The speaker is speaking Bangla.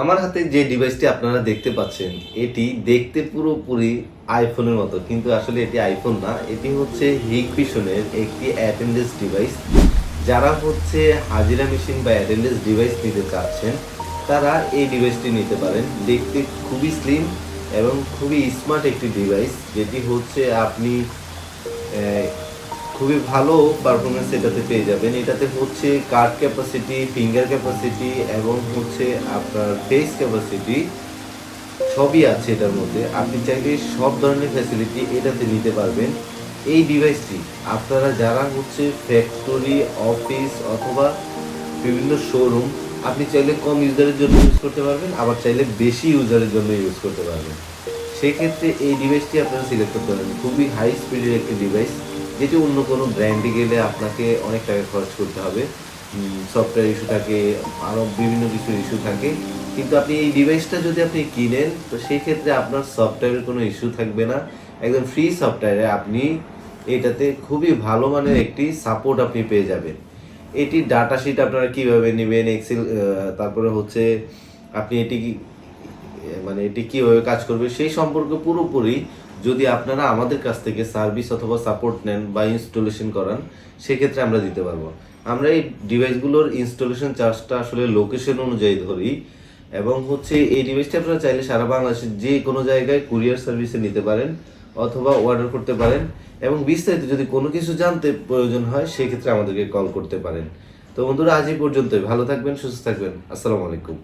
আমার হাতে যে ডিভাইসটি আপনারা দেখতে পাচ্ছেন, এটি দেখতে পুরোপুরি আইফোনের মতো, কিন্তু আসলে এটি আইফোন না, এটি হচ্ছে হিগভিশনের একটি অ্যাটেন্ডেন্স ডিভাইস যারা হচ্ছে হাজিরা মেশিন বা অ্যাটেন্ডেন্স ডিভাইস নিতে চাচ্ছেন, তারা এই ডিভাইসটি নিতে পারেন। দেখতে খুবই স্লিম এবং খুবই স্মার্ট একটি ডিভাইস যেটি হচ্ছে আপনি খুবই ভালো পারফরমেন্স এটাতে পেয়ে যাবেন। এটাতে হচ্ছে কার্ড ক্যাপাসিটি ফিঙ্গার ক্যাপাসিটি এবং হচ্ছে আপনার ফেস ক্যাপাসিটি সবই আছে এটার মধ্যে। আপনি চাইলে সব ধরনের ফ্যাসিলিটি এটাতে নিতে পারবেন। এই ডিভাইসটি আপনারা যারা হচ্ছে ফ্যাক্টরি অফিস অথবা বিভিন্ন শোরুম আপনি চাইলে কম ইউজারের জন্য ইউজ করতে পারবেন, আবার চাইলে বেশি ইউজারের জন্য ইউজ করতে পারবেন। সেক্ষেত্রে এই ডিভাইসটি আপনারা সিলেক্ট করতে পারবেন। খুবই হাই স্পিডের একটি ডিভাইস যেটি অন্য কোনো ব্র্যান্ডে গেলে আপনাকে অনেক টাকা খরচ করতে হবে। সফটওয়্যার ইস্যু থাকে আরও বিভিন্ন কিছু ইস্যু থাকে। কিন্তু আপনি এই ডিভাইসটা যদি আপনি কিনেন, তো সেই ক্ষেত্রে আপনার সফটওয়্যারের কোনো ইস্যু থাকবে না। একদম ফ্রি সফটওয়্যারে আপনি এটাতে খুবই ভালো মানের একটি সাপোর্ট আপনি পেয়ে যাবেন। এটি ডাটা শিট আপনারা কীভাবে নেবেন এক্সেল তারপরে হচ্ছে আপনি এটি মানে এটি কীভাবে কাজ করবে সেই সম্পর্কে পুরোপুরি যদি আপনারা আমাদের কাছ থেকে সার্ভিস অথবা সাপোর্ট নেন বা ইনস্টলেশন করান, সেক্ষেত্রে আমরা দিতে পারব। আমরা এই ডিভাইসগুলোর ইনস্টলেশন চার্জটা আসলে লোকেশন অনুযায়ী ধরি এবং হচ্ছে এই ডিভাইসটা আপনারা চাইলে সারা বাংলাদেশের যে কোনো জায়গায় কুরিয়ার সার্ভিসে নিতে পারেন অথবা অর্ডার করতে পারেন এবং বিস্তারিত যদি কোনো কিছু জানতে প্রয়োজন হয়, সেক্ষেত্রে আমাদেরকে কল করতে পারেন। তো বন্ধুরা, আজ এই পর্যন্তই। ভালো থাকবেন, সুস্থ থাকবেন। আসসালামু আলাইকুম।